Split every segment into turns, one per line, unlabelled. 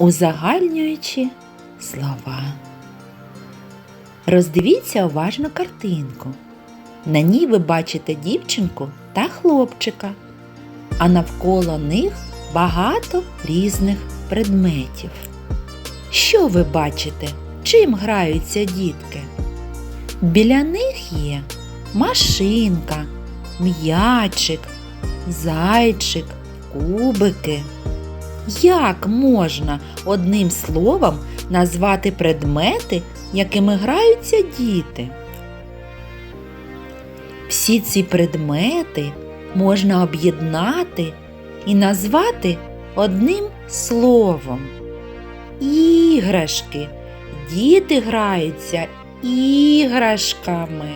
узагальнюючи слова. Роздивіться уважно картинку. На ній ви бачите дівчинку та хлопчика, а навколо них багато різних предметів. Що ви бачите? Чим граються дітки? Біля них є машинка, м'ячик, зайчик, кубики. Як можна одним словом назвати предмети, якими граються діти? Всі ці предмети можна об'єднати і назвати одним словом. Іграшки. Діти граються іграшками.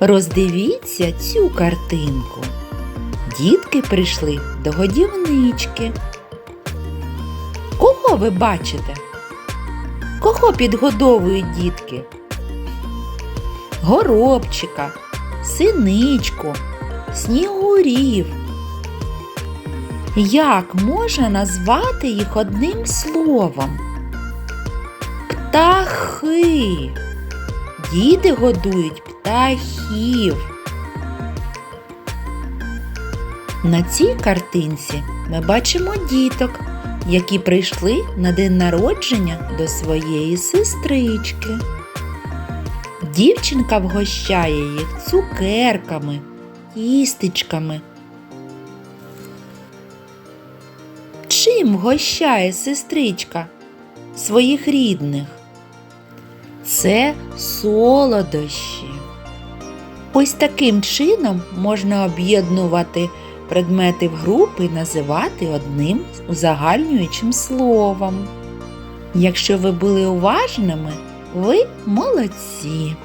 Роздивіться цю картинку. Дітки прийшли до годівнички. Кого ви бачите? Кого підгодовують дітки? Горобчика, синичку, снігурів. Як можна назвати їх одним словом? Птахи. Діти годують птахів. На цій картинці ми бачимо діток, які прийшли на день народження до своєї сестрички. Дівчинка вгощає їх цукерками, тістечками. Чим вгощає сестричка своїх рідних? Це солодощі. Ось таким чином можна об'єднувати предмети в групи називати одним узагальнюючим словом. Якщо ви були уважними, ви молодці.